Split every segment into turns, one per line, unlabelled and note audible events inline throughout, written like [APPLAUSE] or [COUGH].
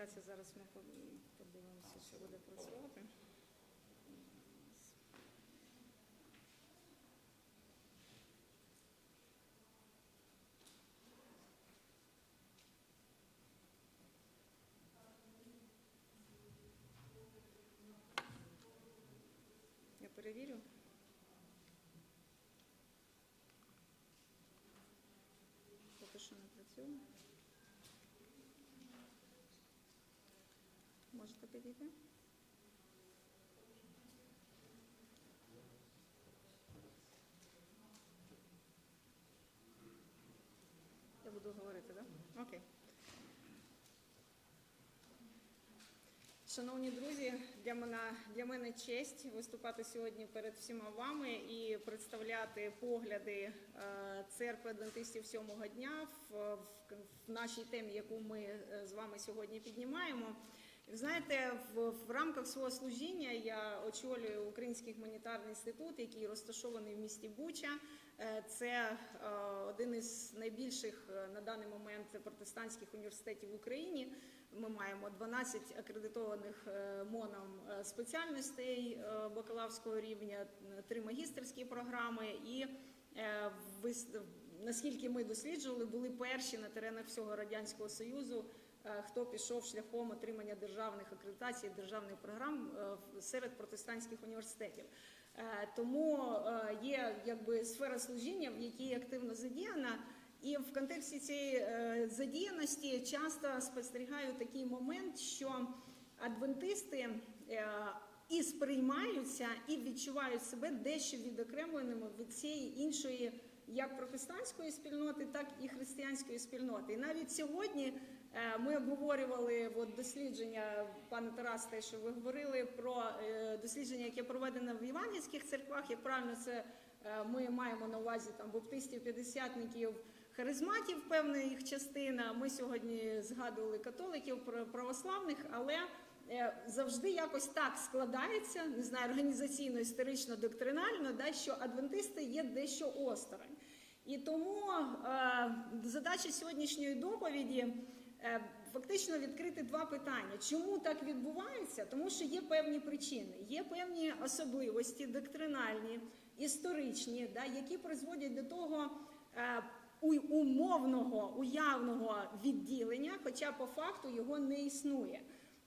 трансляція. Зараз ми подивимося, що буде працювати. Я перевірю. Поки що не працює. Можете підійти? Я буду говорити, так? Да? Окей. Шановні друзі, для мене, для мене честь виступати сьогодні перед всіма вами і представляти погляди е, церкви адвентистів сьомого дня в, в, в нашій темі, яку ми е, з вами сьогодні піднімаємо. Знаєте, в, в рамках свого служіння я очолюю Український гуманітарний інститут, який розташований в місті Буча. Е, Це е, один із найбільших е, на даний момент протестантських університетів в Україні. Ми маємо 12 акредитованих МОНом спеціальностей бакалаврського рівня, три магістерські програми і наскільки ми досліджували, були перші на теренах всього радянського союзу, хто пішов шляхом отримання державних акредитацій, державних програм е, серед протестантських університетів. Е, Тому е, є якби сфера служіння, в якій активно задіяна. І в контексті цієї е, задіяності часто спостерігаю такий момент, що адвентисти е, і сприймаються, і відчувають себе дещо відокремленими від цієї іншої, як протестантської спільноти, так і християнської спільноти. І навіть сьогодні е, ми обговорювали от, дослідження, пане Тарас, те, що ви говорили про е, дослідження, яке проведено в євангельських церквах. Як правильно це е, ми маємо на увазі там баптистів, п'ятдесятників, харизматів, певна їх частина. Ми сьогодні згадували католиків, пр- православних, але е, завжди якось так складається, не знаю, організаційно, історично, доктринально, да, що адвентисти є дещо осторонь. І тому е, задача сьогоднішньої доповіді. Е, Фактично відкрити два питання. Чому так відбувається? Тому що є певні причини, є певні особливості доктринальні, історичні, да, які призводять до того е, умовного, уявного відділення, хоча по факту його не існує.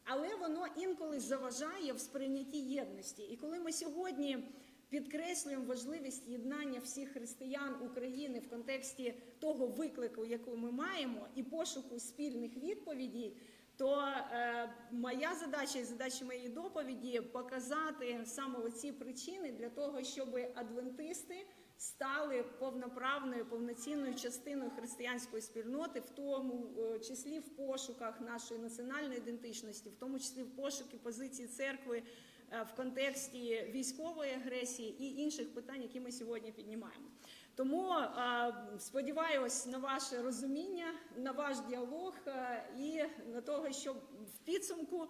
Але воно інколи заважає в сприйнятті єдності. І коли ми сьогодні підкреслюємо важливість єднання всіх християн України в контексті того виклику, який ми маємо, і пошуку спільних відповідей, то е, моя задача і задача моєї доповіді показати саме оці причини для того, щоб адвентисти стали повноправною, повноцінною частиною християнської спільноти, в тому е, числі в пошуках нашої національної ідентичності, в тому числі в пошуки позиції церкви в контексті військової агресії і інших питань, які ми сьогодні піднімаємо. Тому е, сподіваюся на ваше розуміння, на ваш діалог е, і на того, що в підсумку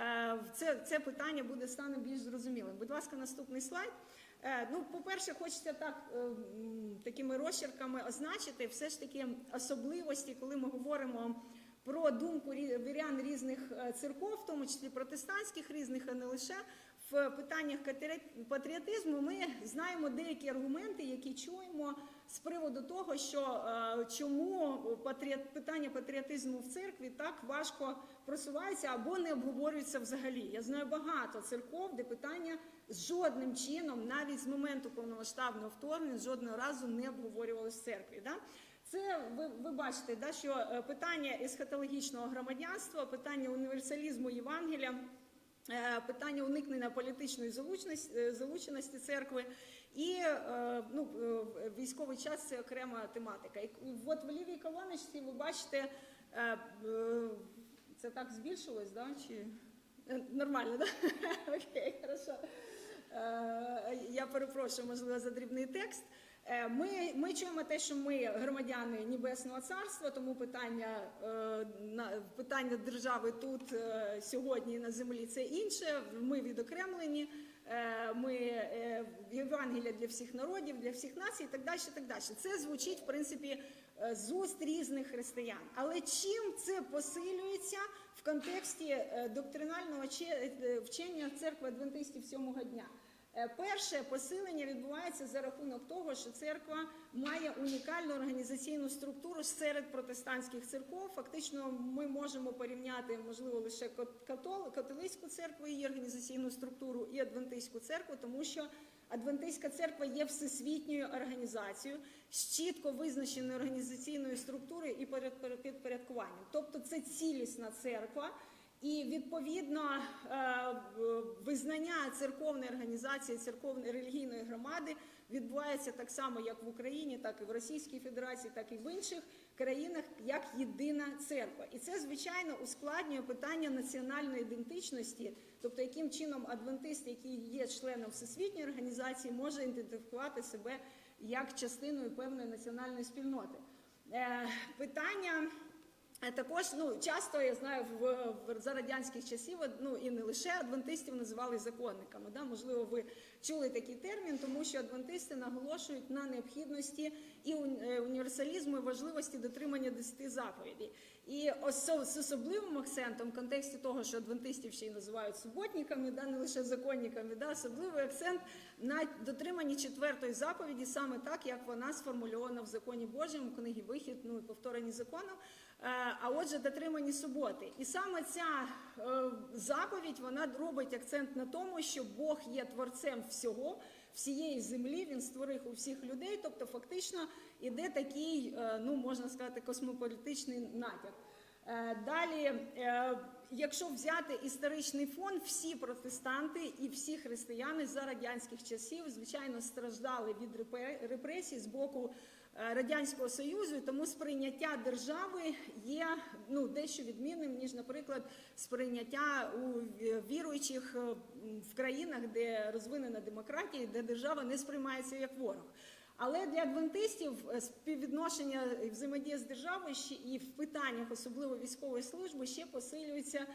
е, це, це питання буде стане більш зрозумілим. Будь ласка, наступний слайд. Е, Ну, по-перше, хочеться так е, такими розчерками означити все ж таки особливості, коли ми говоримо про думку вірян різних е, церков, в тому числі протестантських різних, а не лише в питаннях патріотизму. Ми знаємо деякі аргументи, які чуємо з приводу того, що е, чому питання патріотизму в церкві так важко просувається або не обговорюється взагалі. Я знаю багато церков, де питання жодним чином, навіть з моменту повномасштабного вторгнення, жодного разу не обговорювалося в церкві. Да? Це ви, ви бачите, да, що е, питання есхатологічного громадянства, питання універсалізму Євангелія. Е, Питання уникнення політичної залученості, е, церкви і е, ну, військовий час це окрема тематика. І от в лівій колоночці ви бачите, це так збільшилось, да? Чи нормально, да? [LAUGHS] Окей, хорошо. Я перепрошую, можливо, за дрібний текст. Е, Ми, ми чуємо те, що ми громадяни Небесного Царства, тому питання, е, питання держави тут е, сьогодні на землі це інше. Ми відокремлені, ми Євангелія для всіх народів, для всіх націй і так далі. Так далі. Це звучить, в принципі, з уст різних християн. Але чим це посилюється в контексті доктринального че- вчення церкви адвентистів сьомого дня? Е, Перше посилення відбувається за рахунок того, що церква має унікальну організаційну структуру серед протестантських церков. Фактично, ми можемо порівняти, можливо, лише кат- католицьку церкву, її організаційну структуру і адвентистську церкву, тому що Адвентистська церква є всесвітньою організацією з чітко визначеною організаційною структурою і підпорядкуванням. Тобто це цілісна церква, і відповідно е, визнання церковної організації, церковної релігійної громади відбувається так само, як в Україні, так і в Російській Федерації, так і в інших країнах, як єдина церква. І це звичайно ускладнює питання національної ідентичності, тобто яким чином адвентист, який є членом всесвітньої організації, може ідентифікувати себе як частиною певної національної спільноти. Е, питання. Е, Також ну часто я знаю в, в за радянських часів ну і не лише адвентистів називали законниками. Да? Можливо, ви чули такий термін, тому що адвентисти наголошують на необхідності і е, універсалізму і важливості дотримання десяти заповідей. І з особливим акцентом в контексті того, що адвентистів ще й називають суботниками, да не лише законниками, да особливий акцент на дотриманні четвертої заповіді, саме так як вона сформульована в законі Божому, книгі Вихід, ну і повторені закону. Е, А отже, дотримані суботи. І саме ця е, заповідь вона робить акцент на тому, що Бог є творцем всього, всієї землі. Він створив у всіх людей. Тобто, фактично іде такий, е, ну можна сказати, космополітичний натяк. Е, Далі, е, якщо взяти історичний фон, всі протестанти і всі християни за радянських часів, звичайно, страждали від репресій з боку радянського союзу, тому сприйняття держави є ну дещо відмінним ніж, наприклад, сприйняття у віруючих е, в країнах, де розвинена демократія, де держава не сприймається як ворог. Але для адвентистів е, співвідношення взаємодія з державою і в питаннях, особливо військової служби, ще посилюється е,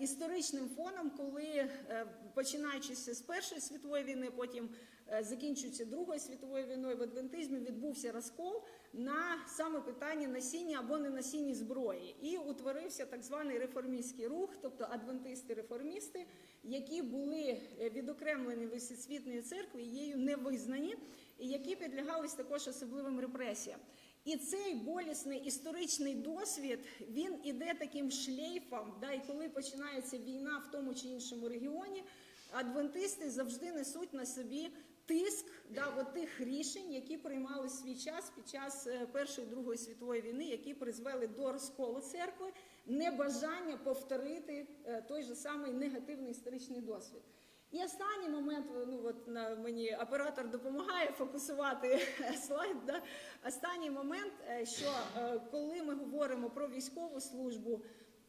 історичним фоном, коли е, починаючи з Першої світової війни, потім е, закінчуючи Другою світовою війною в адвентизмі, відбувся розкол на саме питання носіння або не носіння зброї, і утворився так званий реформістський рух, тобто адвентисти-реформісти, які були е, відокремлені від всесвітньої церкви, її не визнані, і які підлягались також особливим репресіям. І цей болісний історичний досвід він іде таким шлейфом. Да, і коли починається війна в тому чи іншому регіоні, адвентисти завжди несуть на собі тиск да, от тих рішень, які приймали свій час під час е, Першої Другої світової війни, які призвели до розколу церкви, небажання повторити е, той же самий негативний історичний досвід. І останній момент, ну от на мені оператор допомагає фокусувати [LAUGHS] слайд. Да? Останній момент, е, що е, коли ми говоримо про військову службу,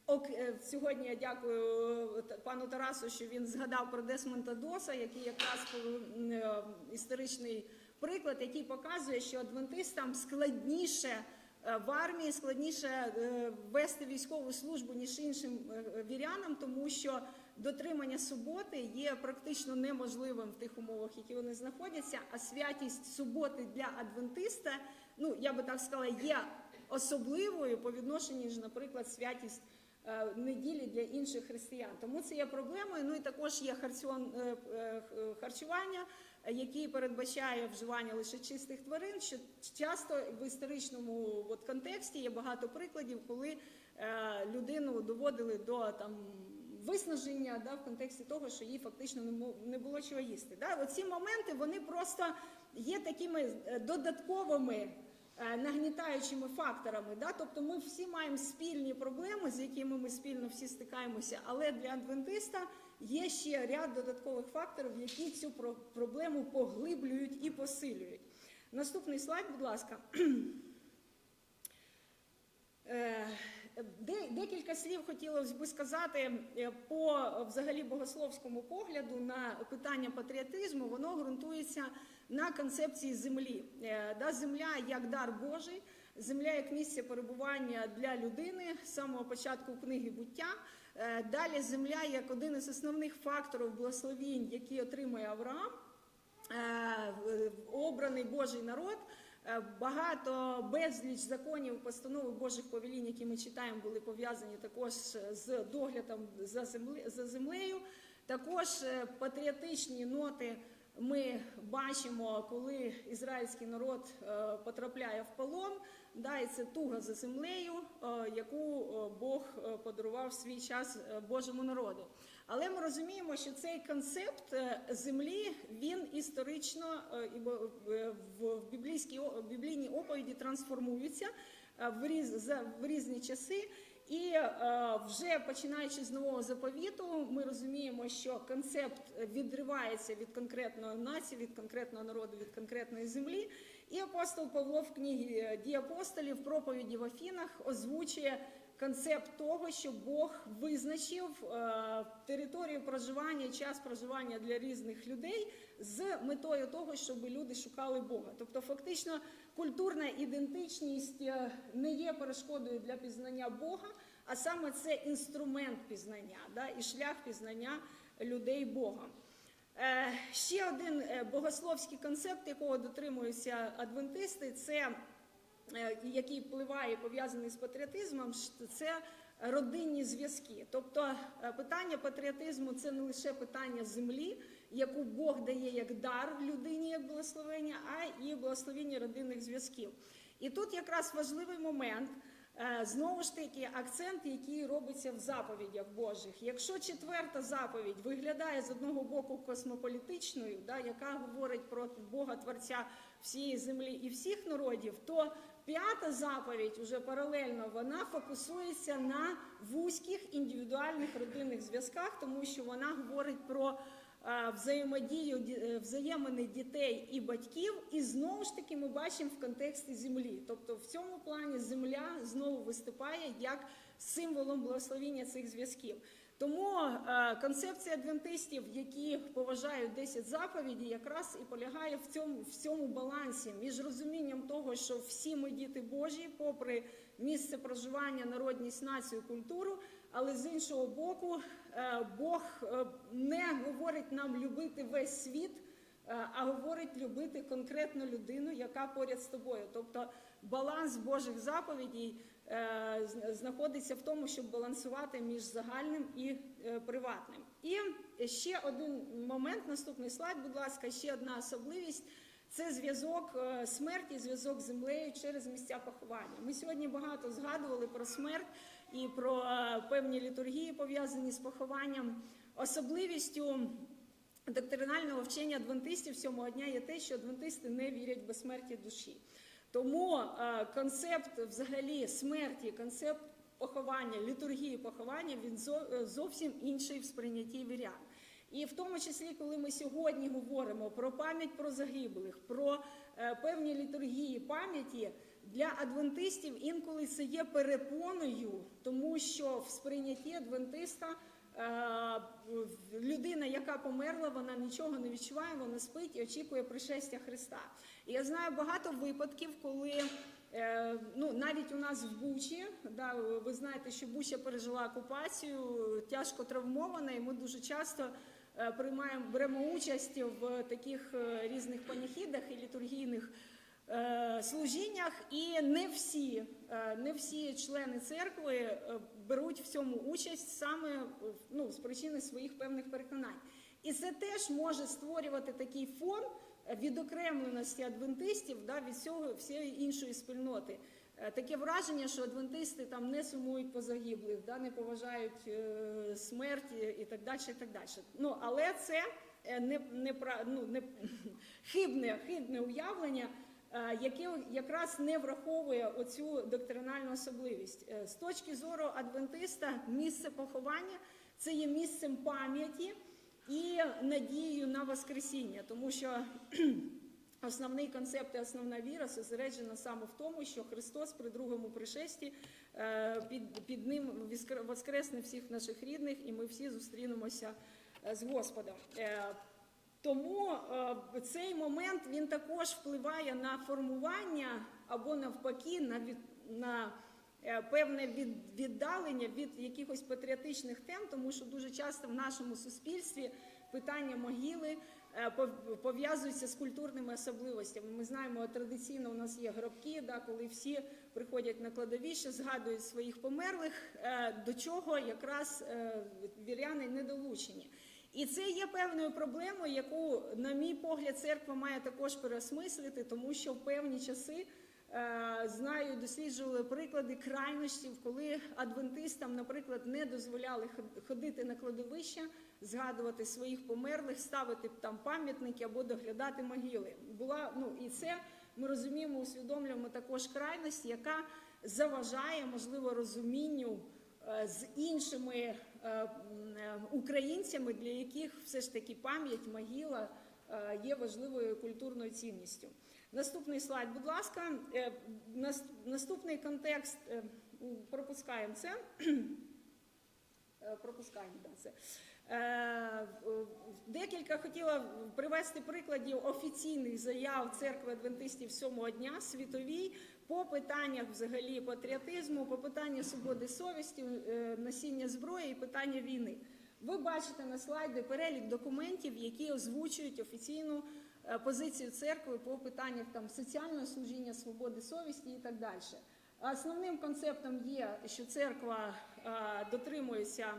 ок, е, сьогодні я дякую пану Тарасу, що він згадав про Десмонта Доса, який якраз історичний приклад, який показує, що адвентистам складніше. В армії складніше вести військову службу ніж іншим вірянам, тому що дотримання суботи є практично неможливим в тих умовах, які вони знаходяться. А святість суботи для адвентиста, ну я би так сказала, є особливою по відношенню, ніж, наприклад, святість е, неділі для інших християн. Тому це є проблемою. Ну і також є харціон, е, е, харчування, який передбачає вживання лише чистих тварин. Що часто в історичному от, контексті є багато прикладів, коли людину доводили до там виснаження да, в контексті того, що їй фактично не було чого їсти. Да? Оці моменти вони просто є такими е, додатковими е, нагнітаючими факторами. Да? Тобто ми всі маємо спільні проблеми, з якими ми спільно всі стикаємося, але для адвентиста є ще ряд додаткових факторів, які цю проблему поглиблюють і посилюють. Наступний слайд, будь ласка. [CLEARS THROAT] Де- Декілька слів хотілося би сказати е, по е, взагалі богословському погляду на питання патріотизму. Воно ґрунтується на концепції землі. Е, земля як дар Божий, земля як місце перебування для людини з самого початку книги буття. Далі земля як один із основних факторів благословінь, які отримує Авраам. Обраний Божий народ, Багато безліч законів, постанов Божих повелінь, які ми читаємо, були пов'язані також з доглядом за, земле, за землею. Також е, патріотичні ноти ми бачимо, коли ізраїльський народ е, потрапляє в полон. Да, і це туга за землею, е, яку е, Бог е, подарував в свій час е, Божому народу. Але ми розуміємо, що цей концепт е, землі він історично е, е, в біблійській біблійній оповіді трансформується в різ в різні часи. І вже починаючи з нового заповіту, ми розуміємо, що концепт відривається від конкретної нації, від конкретного народу, від конкретної землі. І апостол Павло в книгі «Дії апостолів» проповіді в Афінах озвучує концепт того, що Бог визначив е, територію проживання, час проживання для різних людей з метою того, щоб люди шукали Бога. Тобто, фактично, культурна ідентичність е, не є перешкодою для пізнання Бога, а саме це інструмент пізнання да, і шлях пізнання людей Богом. Е, Ще один богословський концепт, якого дотримуються адвентисти, це який впливає пов'язаний з патріотизмом, це родинні зв'язки. Тобто е, питання патріотизму це не лише питання землі, яку Бог дає як дар людині, як благословення, а і благословення родинних зв'язків. І тут якраз важливий момент. Е, Знову ж таки, акцент, який робиться в заповідях Божих. Якщо четверта заповідь виглядає з одного боку космополітичною, да, яка говорить про Бога Творця всієї землі і всіх народів, то п'ята заповідь уже паралельно вона фокусується на вузьких індивідуальних родинних зв'язках, тому що вона говорить про е, взаємодію ді- е, взаємини дітей і батьків, і знову ж таки ми бачимо в контексті землі. Тобто в цьому плані земля знову виступає як символом благословіння цих зв'язків. Тому е, концепція адвентистів, які поважають 10 заповідей, якраз і полягає в цьому, в цьому балансі між розумінням того, що всі ми діти Божі, попри місце проживання, народність, націю, культуру, але з іншого боку, е, Бог е, не говорить нам любити весь світ. А говорить любити конкретну людину, яка поряд з тобою. Тобто баланс Божих заповідей знаходиться в тому, щоб балансувати між загальним і е, приватним. І ще один момент, наступний слайд, будь ласка, ще одна особливість. Це зв'язок е, смерті, зв'язок з землею через місця поховання. Ми сьогодні багато згадували про смерть і про е, певні літургії, пов'язані з похованням. Особливістю доктринального вчення адвентистів сьомого дня є те, що адвентисти не вірять в безсмерті душі. Тому е, концепт взагалі смерті, концепт поховання, літургії поховання він е, зовсім інший в сприйнятті вірян. І в тому числі, коли ми сьогодні говоримо про пам'ять про загиблих, про е, певні літургії пам'яті, для адвентистів інколи це є перепоною, тому що в сприйнятті адвентиста людина, яка померла, вона нічого не відчуває, вона спить і очікує пришестя Христа. І я знаю багато випадків, коли е, ну навіть у нас в Бучі, да, ви знаєте, що Буча пережила окупацію, тяжко травмована, і ми дуже часто. е, Приймаємо беремо участь в таких е, різних паніхідах і літургійних е, служіннях, і не всі, е, не всі члени церкви е, беруть в цьому участь саме е, ну, з причини своїх певних переконань. І це теж може створювати такий фон е, відокремленості адвентистів да, від цього всієї іншої спільноти. Е, Таке враження, що адвентисти там не сумують по загиблих, да, не поважають е, смерть і так далі. І так далі. Ну, але це е, не, не, ну, не [LAUGHS] хибне, хибне уявлення, е, яке якраз не враховує оцю доктринальну особливість. Е, З точки зору адвентиста, місце поховання це є місцем пам'яті і надією на Воскресіння, тому що [CLEARS THROAT] Основний концепт і основна віра зосереджена саме в тому, що Христос при другому пришесті е, під, під ним воскресне всіх наших рідних, і ми всі зустрінемося е, з Господом. Тому е, цей момент він також впливає на формування або навпаки на від на е, певне від, віддалення від якихось патріотичних тем, тому що дуже часто в нашому суспільстві питання могили е, пов- пов'язується з культурними особливостями. Ми знаємо, традиційно у нас є гробки, да, коли всі приходять на кладовище, згадують своїх померлих, до чого якраз віряни не долучені. І це є певною проблемою, яку, на мій погляд, церква має також переосмислити, тому що в певні часи е, знаю, досліджували приклади крайностів, коли адвентистам, наприклад, не дозволяли ходити на кладовище, згадувати своїх померлих, ставити там пам'ятники або доглядати могили. Була ну і це ми розуміємо, усвідомлюємо також крайність, яка заважає можливо розумінню е, з іншими українцями, для яких все ж таки пам'ять, могила е, є важливою культурною цінністю. Наступний слайд, будь ласка. Е, Наступний контекст е, пропускаємо це. [CLEARS THROAT] Е, Пропускаємо да, це. Е, Декілька хотіла привести прикладів офіційних заяв церкви адвентистів сьомого дня світовій по питаннях взагалі патріотизму, по питанню свободи совісті, е, носіння зброї і питання війни. Ви бачите на слайді перелік документів, які озвучують офіційну е, позицію церкви по питаннях там соціального служіння, свободи совісті і так далі. Основним концептом є, що церква дотримується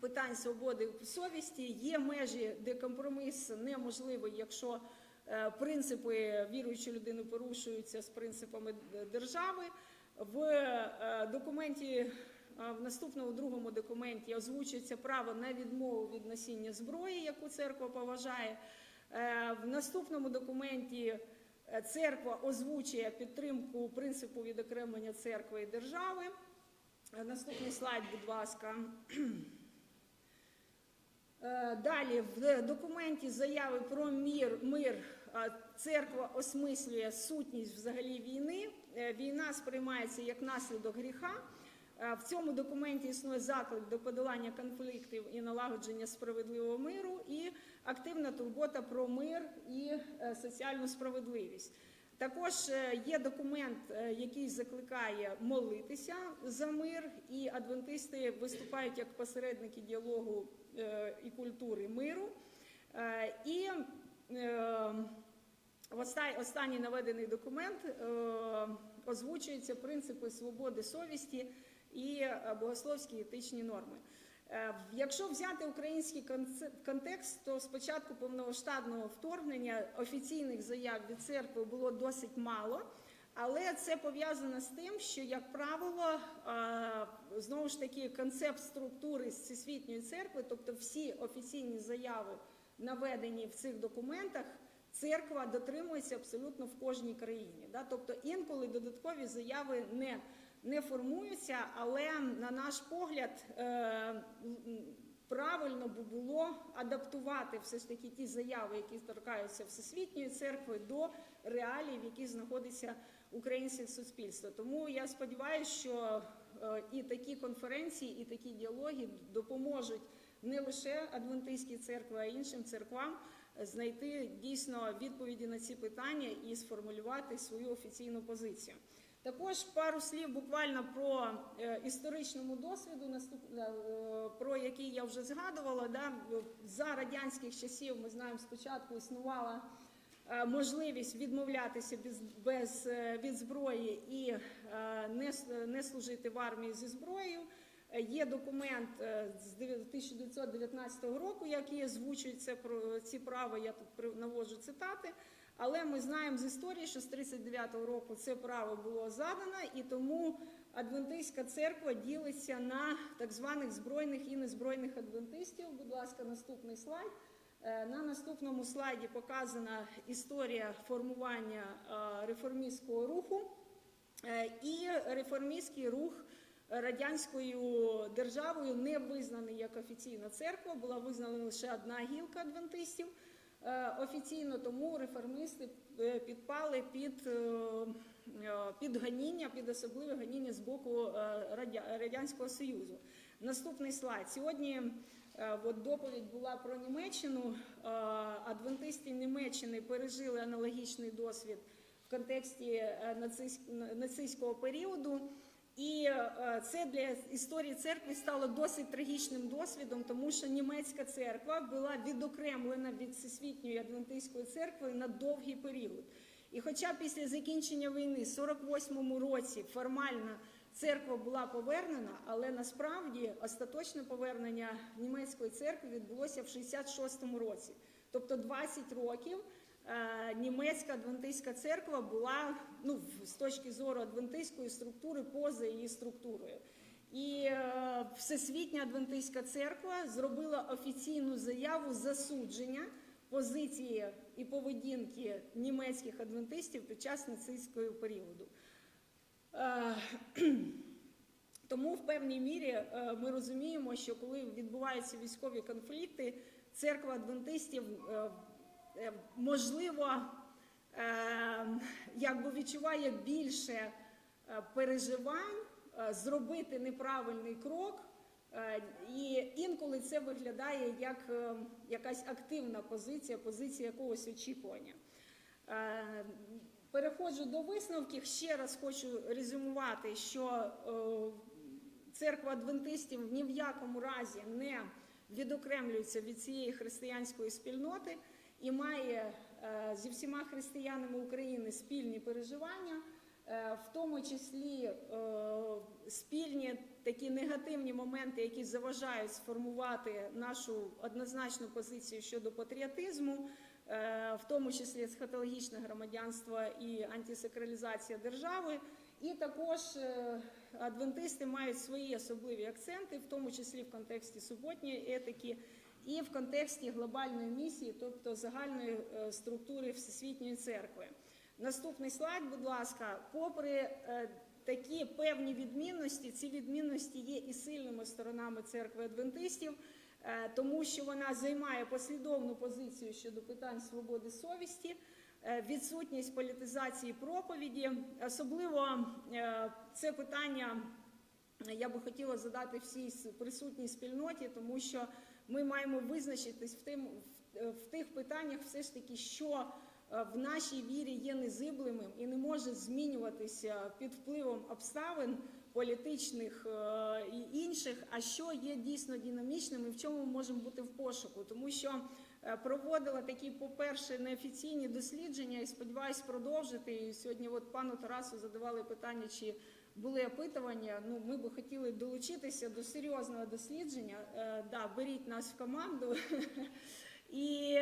питань свободи совісті. Є межі, де компроміс неможливий, якщо е, принципи віруючої людини порушуються з принципами держави. В е, документі, е, в наступному другому документі озвучується право на відмову від носіння зброї, яку церква поважає. В наступному документі церква озвучує підтримку принципу відокремлення церкви і держави. Наступний слайд, будь ласка. Е, Далі в документі заяви про мір, мир е, церква осмислює сутність взагалі війни. Е, Війна сприймається як наслідок гріха. Е, В цьому документі існує заклик до подолання конфліктів і налагодження справедливого миру, і активна турбота про мир і е, соціальну справедливість. Також е, є документ, е, який закликає молитися за мир, і адвентисти виступають як посередники діалогу е, і культури миру. Е, І е, останній наведений документ е, озвучуються принципи свободи совісті і е, богословські етичні норми. Е, Якщо взяти український контекст, то спочатку повномасштабного вторгнення офіційних заяв від церкви було досить мало. Але це пов'язано з тим, що, як правило, знову ж таки, концепт структури всесвітньої церкви, тобто всі офіційні заяви, наведені в цих документах, церква дотримується абсолютно в кожній країні. Тобто інколи додаткові заяви не, не формуються, але на наш погляд. е, Правильно би було адаптувати все ж таки ті заяви, які торкаються всесвітньої церкви, до реалій, в яких знаходиться українське суспільство. Тому я сподіваюся, що е, і такі конференції, і такі діалоги допоможуть не лише адвентистській церкві, а й іншим церквам знайти дійсно відповіді на ці питання і сформулювати свою офіційну позицію. Також пару слів буквально про е, історичному досвіду, е, про який я вже згадувала. Да? За радянських часів ми знаємо, спочатку існувала можливість відмовлятися без, без, е, від зброї і е, не, не служити в армії зі зброєю. Е, Є документ е, з дев'я- 1919 року, який озвучує це про ці права. Я тут наводжу цитати. Але ми знаємо з історії, що з 39-го року це право було задано, і тому адвентистська церква ділиться на так званих збройних і незбройних адвентистів. Будь ласка, наступний слайд. Е, На наступному слайді показана історія формування е, реформістського руху Е, і реформістський рух радянською державою не визнаний як офіційна церква, була визнана лише одна гілка адвентистів офіційно, тому реформісти підпали під, під ганіння, під особливе ганіння з боку Радянського Союзу. Наступний слайд. Сьогодні от доповідь була про Німеччину. Е, Адвентисти Німеччини пережили аналогічний досвід в контексті е, нацистського періоду. І е, е, це для історії церкви стало досить трагічним досвідом, тому що німецька церква була відокремлена від всесвітньої адвентистської церкви на довгий період. І хоча після закінчення війни, в 48-му році, формально церква була повернена, але насправді остаточне повернення німецької церкви відбулося в 66-му році. Тобто 20 років е, німецька адвентистська церква була ну, з точки зору адвентистської структури поза її структурою. І е, Всесвітня адвентистська церква зробила офіційну заяву засудження позиції і поведінки німецьких адвентистів під час нацистського періоду. Е, [CLEARS THROAT] Тому в певній мірі е, ми розуміємо, що коли відбуваються військові конфлікти, церква адвентистів е, можливо якби відчуває більше переживань зробити неправильний крок. І інколи це виглядає як якась активна позиція, позиція якогось очікування. Переходжу до висновків. Ще раз хочу резюмувати, що е, церква адвентистів ні в якому разі не відокремлюється від цієї християнської спільноти і має е, зі всіма християнами України спільні переживання, е, в тому числі спільні такі негативні моменти, які заважають сформувати нашу однозначну позицію щодо патріотизму, в тому числі схатологічне громадянство і антисакралізація держави. І також е, адвентисти мають свої особливі акценти, в тому числі в контексті суботньої етики і в контексті глобальної місії, тобто загальної е, структури Всесвітньої церкви. Наступний слайд, будь ласка, попри е, такі певні відмінності, ці відмінності є і сильними сторонами церкви адвентистів, е, тому що вона займає послідовну позицію щодо питань свободи совісті, е, відсутність політизації проповіді. Особливо е, це питання я би хотіла задати всій присутній спільноті, тому що ми маємо визначитись в тим в, тих питаннях, все ж таки, що е, в нашій вірі є незиблемим і не може змінюватися під впливом обставин політичних е, і інших, а що є дійсно динамічним і в чому ми можемо бути в пошуку, тому що е, проводила такі, по-перше, неофіційні дослідження і сподіваюсь продовжити. І сьогодні, от пану Тарасу задавали питання, чи були опитування. Ну, ми би хотіли долучитися до серйозного дослідження. Е, да, беріть нас в команду. [LAUGHS] І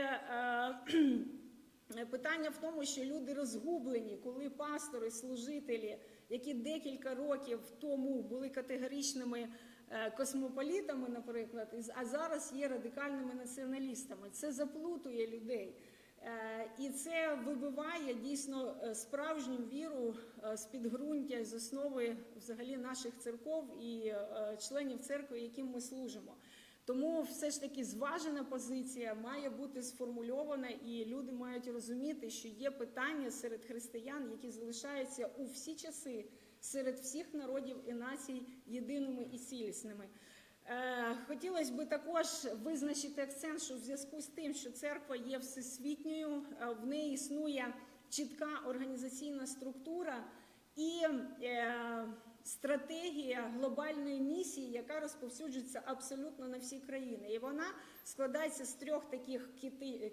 [CLEARS THROAT] питання в тому, що люди розгублені, коли пастори, служителі, які декілька років тому були категоричними е, космополітами, наприклад, а зараз є радикальними націоналістами. Це заплутує людей. Е, І це вибиває дійсно е, справжню віру з підґрунтя, з основи взагалі наших церков і членів церкви, яким ми служимо. Тому все ж таки зважена позиція має бути сформульована, і люди мають розуміти, що є питання серед християн, які залишаються у всі часи серед всіх народів і націй єдиними і цілісними. Е, Хотілося б також визначити акцент, що в зв'язку з тим, що церква є всесвітньою, е, в неї існує чітка організаційна структура і е, стратегія глобальної місії, яка розповсюджується абсолютно на всі країни. І вона складається з трьох таких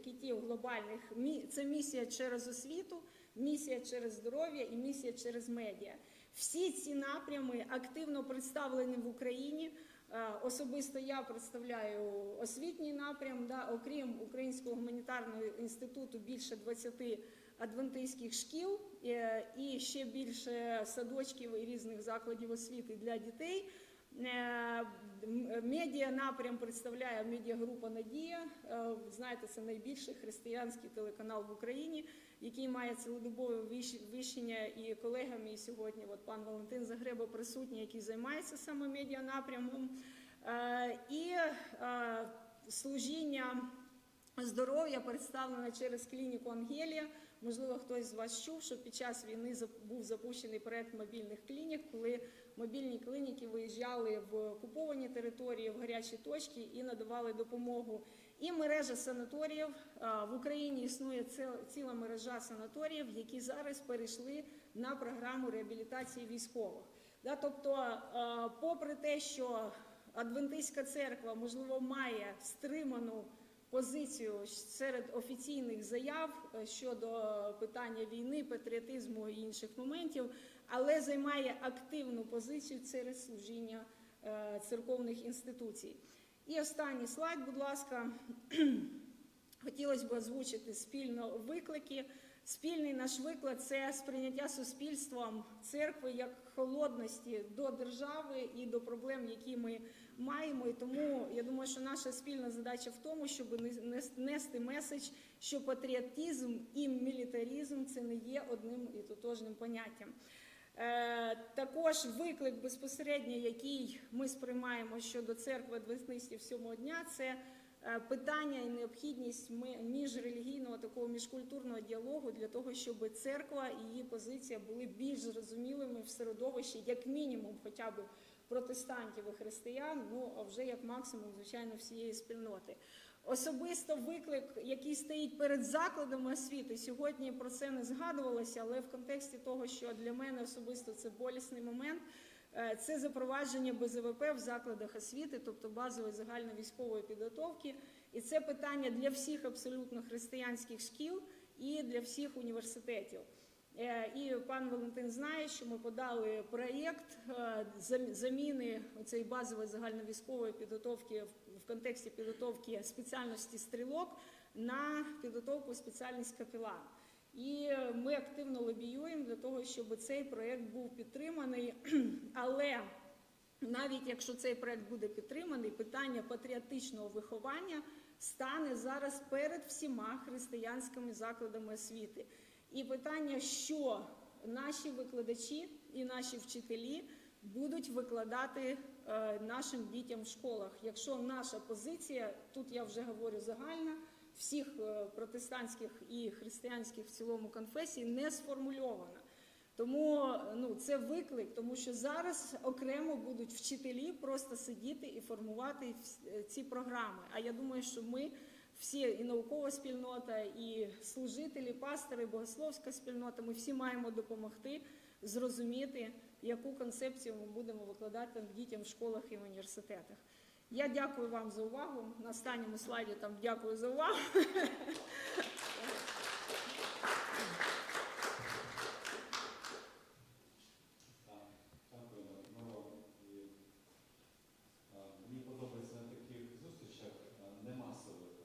китів глобальних: це місія через освіту, місія через здоров'я і місія через медіа. Всі ці напрями активно представлені в Україні. Е, Особисто я представляю освітній напрям, да, окрім Українського гуманітарного інституту більше 20 адвентистських шкіл і ще більше садочків і різних закладів освіти для дітей. Е, Медіа напрям представляє медіагрупа Надія. Е, Знаєте, це найбільший християнський телеканал в Україні, який має цілодобове віщення і колегами. І сьогодні от пан Валентин Загреба присутній, який займається саме медіа напрямом. Е, І е, служіння здоров'я представлено через клініку Ангелія. Можливо, хтось з вас чув, що під час війни був запущений проект мобільних клінік, коли мобільні клініки виїжджали в окуповані території, в гарячі точки і надавали допомогу. І мережа санаторіїв в Україні існує ціл- ціла мережа санаторіїв, які зараз перейшли на програму реабілітації військових. Тобто, попри те, що Адвентистська церква, можливо, має стриману позицію серед офіційних заяв е, щодо питання війни, патріотизму і інших моментів, але займає активну позицію через служіння е, церковних інституцій. І останній слайд, будь ласка. [CLEARS THROAT] Хотілося б озвучити спільно виклики. Спільний наш виклик це сприйняття суспільством церкви як холодності до держави і до проблем, які ми маємо. І тому я думаю, що наша спільна задача в тому, щоб нес- нести меседж, що патріотизм і мілітаризм це не є одним і тотожним поняттям. Е, Також виклик безпосередньо, який ми сприймаємо щодо церкви адвентистів сьомого дня, це е, питання і необхідність міжрелігійного такого міжкультурного діалогу для того, щоб церква і її позиція були більш зрозумілими в середовищі, як мінімум, хоча б протестантів і християн, ну а вже як максимум, звичайно, всієї спільноти. Особисто виклик, який стоїть перед закладами освіти, сьогодні про це не згадувалося, але в контексті того, що для мене особисто це болісний момент, е, це запровадження БЗВП в закладах освіти, тобто базової загальновійськової підготовки. І це питання для всіх абсолютно християнських шкіл і для всіх університетів. Е, І пан Валентин знає, що ми подали проєкт е, заміни цієї базової загальновійськової підготовки в- контексті підготовки спеціальності стрілок на підготовку спеціальність капелан. І ми активно лобіюємо для того, щоб цей проєкт був підтриманий. [CLEARS THROAT] Але навіть якщо цей проект буде підтриманий, питання патріотичного виховання стане зараз перед всіма християнськими закладами освіти. І питання, що наші викладачі і наші вчителі будуть викладати е, нашим дітям в школах. Якщо наша позиція, тут я вже говорю загальна, всіх е, протестантських і християнських в цілому конфесій не сформульована. Тому ну це виклик, тому що зараз окремо будуть вчителі просто сидіти і формувати е, ці програми. А я думаю, що ми всі і наукова спільнота, і служителі, пастори, богословська спільнота, ми всі маємо допомогти зрозуміти, яку концепцію ми будемо викладати дітям в школах і в університетах. Я дякую вам за увагу. На останньому слайді там дякую за увагу. [LAUGHS]